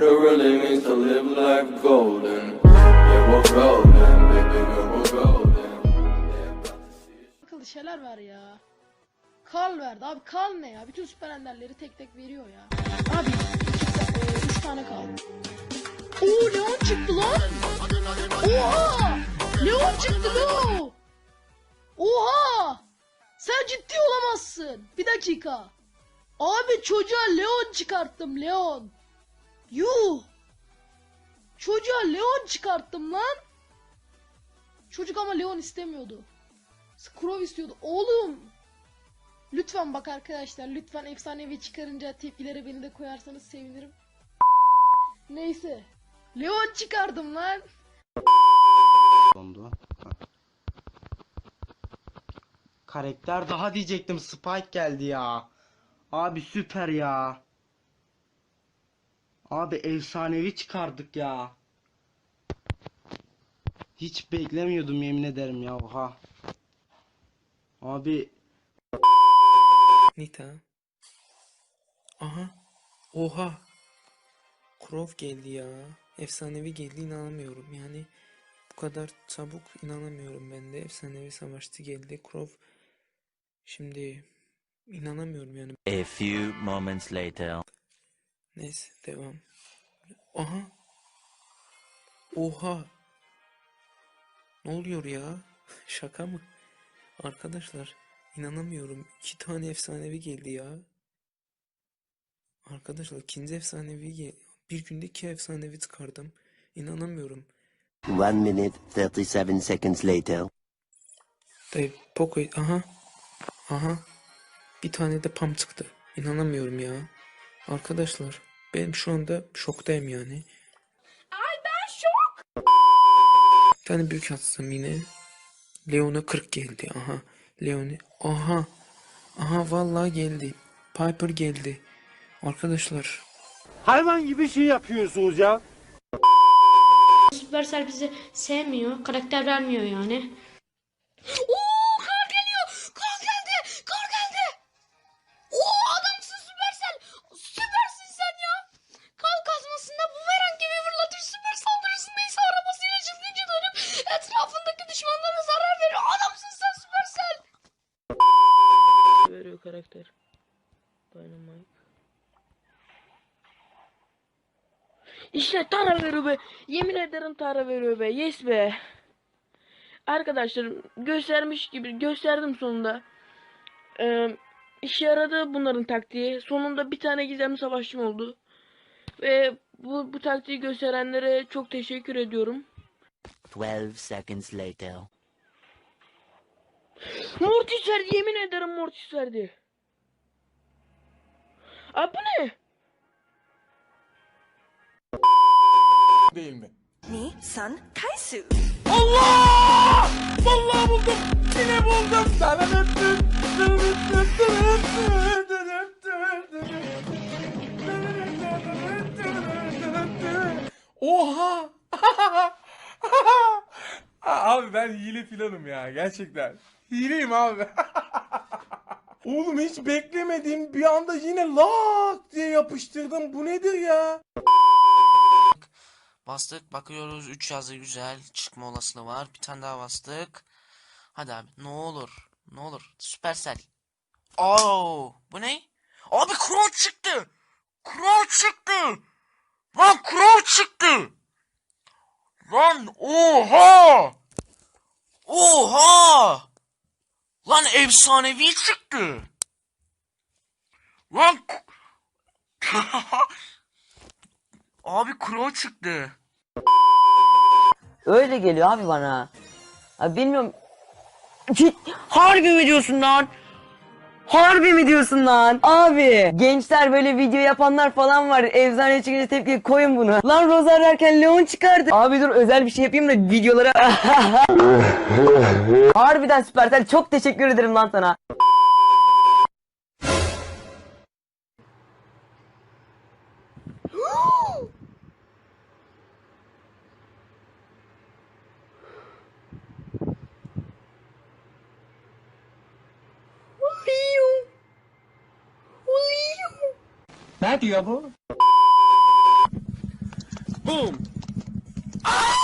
what it means to live life golden. Yeah, we're golden, baby girl, we're golden. Akıllı şeyler ver ya. Karl verdi abi Karl ne ya? Bütün süper enderleri tek tek veriyor ya. Abi e, üç tane kaldı. Oo Leon çıktı lan. Oha! Leon çıktı Leon. Oha! Sen ciddi olamazsın. Bir dakika. Abi çocuğa Leon çıkarttım Leon. Yuh! Çocuğa Leon çıkarttım lan. Çocuk ama Leon istemiyordu. Scroll istiyordu. Oğlum. Lütfen bak arkadaşlar. Lütfen efsanevi çıkarınca tepkilere beni de koyarsanız sevinirim. Neyse. Leon çıkardım lan. Dondu. Karakter daha diyecektim. Spike geldi ya. Abi süper ya. Abi efsanevi çıkardık ya. Hiç beklemiyordum yemin ederim ya. Oha. Abi Nita. Aha. Oha. Krov geldi ya. Efsanevi geldi inanamıyorum. Yani bu kadar çabuk inanamıyorum ben de. Efsanevi savaşçı geldi. Krov. Şimdi inanamıyorum yani. A few moments later. Neyse devam. Aha. Oha. Ne oluyor ya? Şaka mı? Arkadaşlar inanamıyorum. İki tane efsanevi geldi ya. Arkadaşlar ikinci efsanevi gel bir günde iki efsanevi çıkardım. İnanamıyorum. One minute, 37 seconds later. Dayı Poco aha. Aha. Bir tane de pam çıktı. İnanamıyorum ya. Arkadaşlar ben şu anda şoktayım yani. Ay ben şok. Bir tane büyük atsam yine. Leon'a 40 geldi. Aha. Leon'a. Aha. Aha vallahi geldi. Piper geldi. Arkadaşlar. Hayvan gibi şey yapıyorsunuz ya. Supercell bizi sevmiyor. Karakter vermiyor yani. İşte Tara veriyor be. Yemin ederim Tara veriyor be. Yes be. Arkadaşlar göstermiş gibi gösterdim sonunda. Ee, işe yaradı bunların taktiği. Sonunda bir tane gizemli savaşçım oldu. Ve bu, bu taktiği gösterenlere çok teşekkür ediyorum. 12 seconds later. Mortis verdi yemin ederim Mortis verdi. Abi bu ne? Değil mi? Ni San Kaisu. Allah! Vallahi buldum. Yine buldum. Oha! abi ben hile filanım ya gerçekten. Hileyim abi. Oğlum hiç beklemediğim bir anda yine lak diye yapıştırdım. Bu nedir ya? Bastık bakıyoruz. 3 yazı güzel. Çıkma olasılığı var. Bir tane daha bastık. Hadi abi. Ne olur. Ne olur. Süpersel. Oo bu ne? Abi Crow çıktı. Crow çıktı. Lan Crow çıktı. Lan oha. Oha. Lan efsanevi çıktı. Lan Abi Crow çıktı Öyle geliyor abi bana. Abi bilmiyorum. Harbi mi diyorsun lan? Harbi mi diyorsun lan? Abi gençler böyle video yapanlar falan var. Efsane çıkınca tepki koyun bunu. Lan Rosa ararken Leon çıkardı. Abi dur özel bir şey yapayım da videolara. Harbiden Süpersel çok teşekkür ederim lan sana. Back you, Boom! Ah!